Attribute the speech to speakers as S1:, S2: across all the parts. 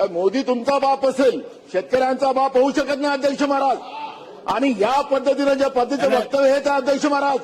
S1: काय मोदी तुमचा बाप असेल शेतकऱ्यांचा बाप होऊ शकत नाही अध्यक्ष महाराज. आणि या पद्धतीनं ज्या पद्धतीचं वक्तव्य हे अध्यक्ष महाराज.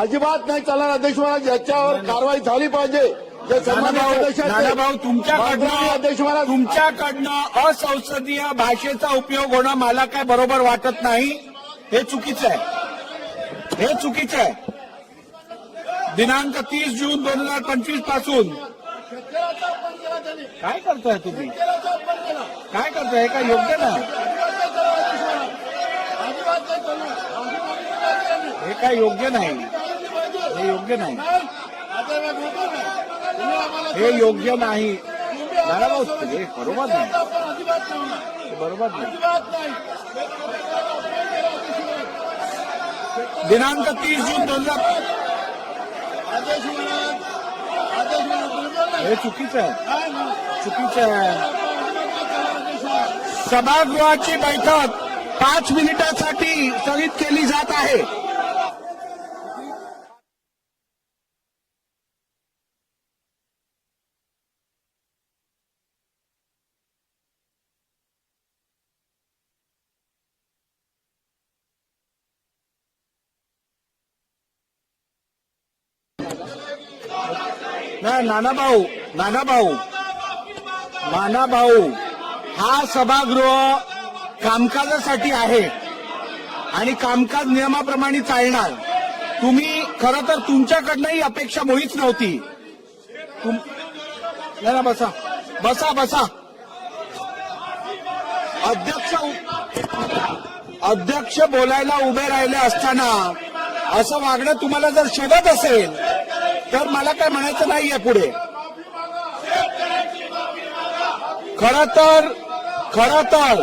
S1: अजिबात नाही चालणार अध्यक्ष महाराज याच्यावर कारवाई झाली पाहिजे.
S2: तुमच्याकडनं
S1: अध्यक्ष महाराज.
S2: तुमच्याकडनं असंसदीय भाषेचा उपयोग होणं मला काय बरोबर वाटत नाही हे चुकीचं आहे. हे चुकीचं आहे. दिनांक तीस जून दोन हजार पंचवीसपासून काय करताय तुम्ही? काय करतोय? हे काय योग्य ना? हे काय योग्य नाही. हे योग्य नाही. हे योग्य नाही. नानाभाऊ हे बरोबर नाही. बरोबर नाही. दिनांक तीस जून दोन हजार हे चुकीचं आहे. चुकीचं आहे. सभागृहाची बैठक पाच मिनिटासाठी स्थगित केली जात आहे. नाना भाऊ नाना भाऊ नाना भाऊ हा सभागृह कामकाजासाठी आहे. आणि कामकाज नियमाप्रमाणे चालणार. तुम्ही खरं तर तुमच्याकडनं ही अपेक्षा मुळीच नव्हती. तुम ना बसा. बसा बसा. अध्यक्ष अध्यक्ष बोलायला उभे राहिले असताना असं वागणं तुम्हाला जर शोधत असेल तर मला काय म्हणायचं नाहीये पुढे. खर तर खर तर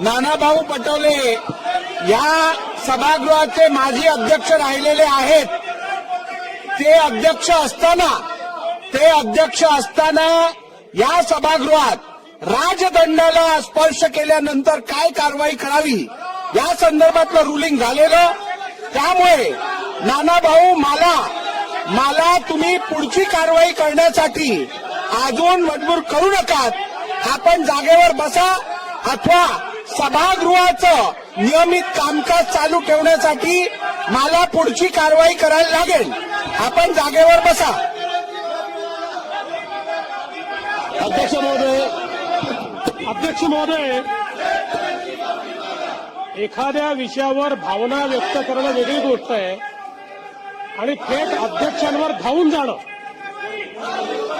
S2: नानाभाऊ पटोले या सभागृहाचे माजी अध्यक्ष राहिलेले आहेत. ते अध्यक्ष असताना ते अध्यक्ष असताना या सभागृहात राजदंडाला स्पर्श केल्यानंतर काय कारवाई करावी या संदर्भातलं रुलिंग झालेलं. त्यामुळे नानाभाऊ मला मला तुम्ही पुढची कारवाई करण्यासाठी अजून मजबूर करू नका. आपण जागेवर बसा अथवा सभागृहाचं नियमित कामकाज चालू ठेवण्यासाठी मला पुढची कारवाई करायला लागेल. आपण जागेवर बसा.
S3: अध्यक्ष महोदय अध्यक्ष महोदय एखाद्या विषयावर भावना व्यक्त करणं वेगळी गोष्ट आहे आणि थेट अध्यक्षांवर धावून जाणं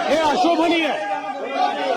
S3: हे अशोभनीय आहे.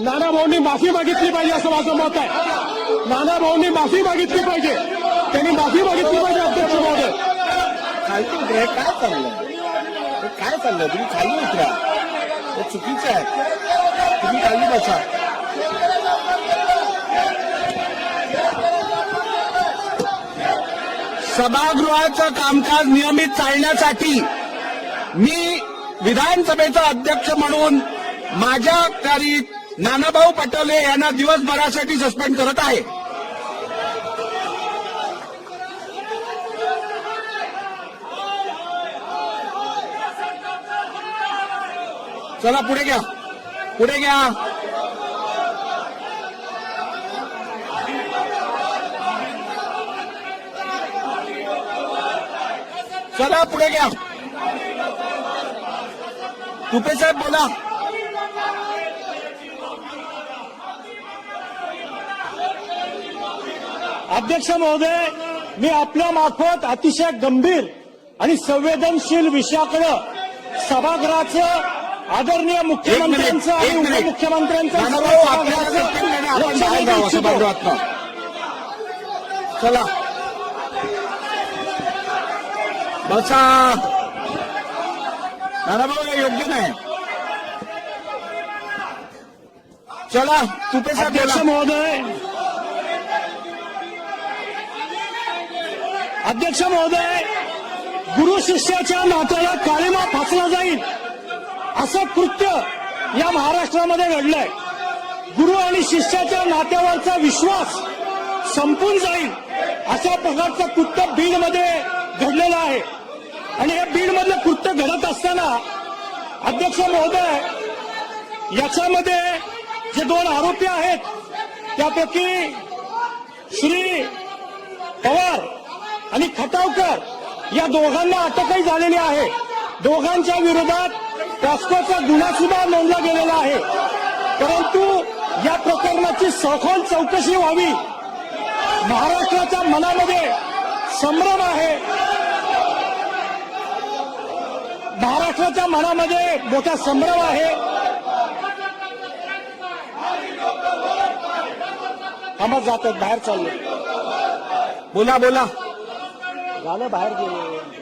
S3: नाना भाऊंनी माफी मागितली पाहिजे असं माझं मत आहे. नाना भाऊंनी माफी मागितली पाहिजे. त्यांनी माफी मागितली पाहिजे अध्यक्ष महोदय.
S2: काय चाललंय काय चाललंय तुम्ही खाली उतरा. हे चुकीचं आहे. तुम्ही खाली बसा. सभागृहाचं कामकाज नियमित चालण्यासाठी मी विधानसभेचा अध्यक्ष म्हणून माझ्या कार्य नानाभाऊ पटोले यांना दिवसभरासाठी सस्पेंड करत आहे. चला पुढे घ्या. पुढे घ्या. चला पुढे घ्या. तुपे साहेब बोला.
S4: अध्यक्ष महोदय मी आपल्या मार्फत अतिशय गंभीर आणि संवेदनशील विषयाकडे सभागृहाचं आदरणीय मुख्यमंत्र्यांचं आणि उपमुख्यमंत्र्यांचं लक्ष
S2: जाऊ
S4: इच्छितो.
S2: चला. बसा. नाना भाऊ हे योग्य नाही. चला तुपे साहेब
S4: अध्यक्ष. महोदय अध्यक्ष महोदय गुरु शिष्याच्या नात्याला काळीमा फासला जाईल असं कृत्य या महाराष्ट्रामध्ये घडलंय. गुरु आणि शिष्याच्या नात्यावरचा विश्वास संपून जाईल अशा प्रकारचं कृत्य बीडमध्ये घडलेलं आहे. आणि हे बीडमधलं कृत्य घडत असताना अध्यक्ष महोदय याच्यामध्ये जे दोन आरोपी आहेत त्यापैकी श्री पवार आणि खटावकर या दोघांना अटकही झालेली आहे. दोघांच्या विरोधात पॉस्कोचा गुन्हा सुद्धा नोंदला गेलेला आहे. परंतु या प्रकरणाची सखोल चौकशी व्हावी. महाराष्ट्राच्या मनामध्ये संभ्रम आहे. महाराष्ट्राच्या मनामध्ये मोठा संभ्रम आहे. आम्हाला जातात बाहेर चाललो.
S2: बोला बोला.
S4: झालं बाहेर गेले.